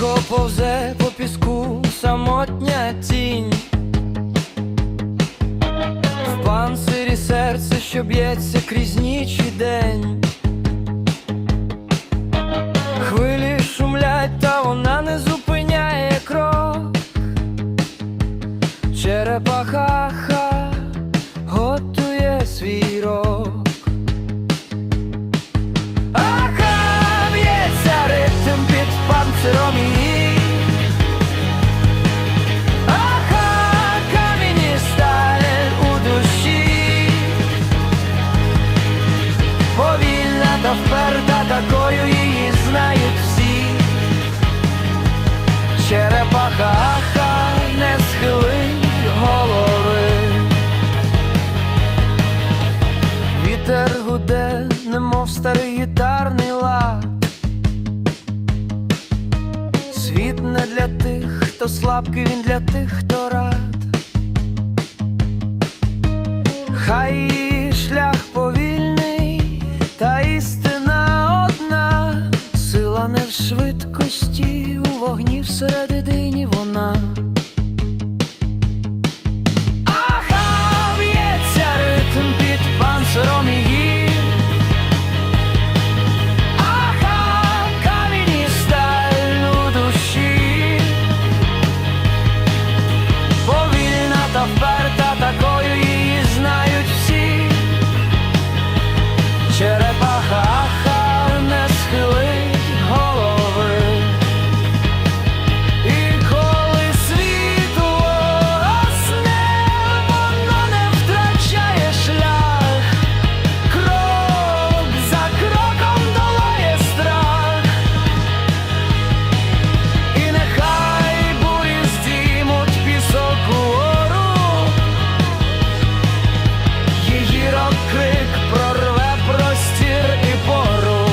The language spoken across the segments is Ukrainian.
повзе по піску самотня тінь. В панцирі серце, що б'ється крізь ніч і день. Хвилі шумлять, та вона не зупиняє крок. Черепахаха готує свій рок. Та вперта, такою її знають всі. Черепаха, аха, не схили голови. Вітер гуде, немов старий гітарний лад. Світ не для тих, хто слабкий, він для тих, хто рок-крик прорве простір і пору.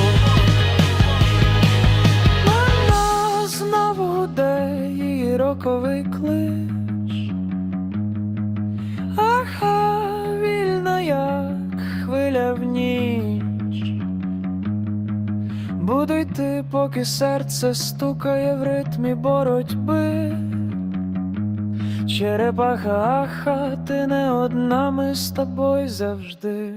Вона знову гуде її роковий клич. Аха, вільна, як хвиля в ніч. Буду йти, поки серце стукає в ритмі боротьби. Черепаха, аха, ти не одна, ми з тобою завжди.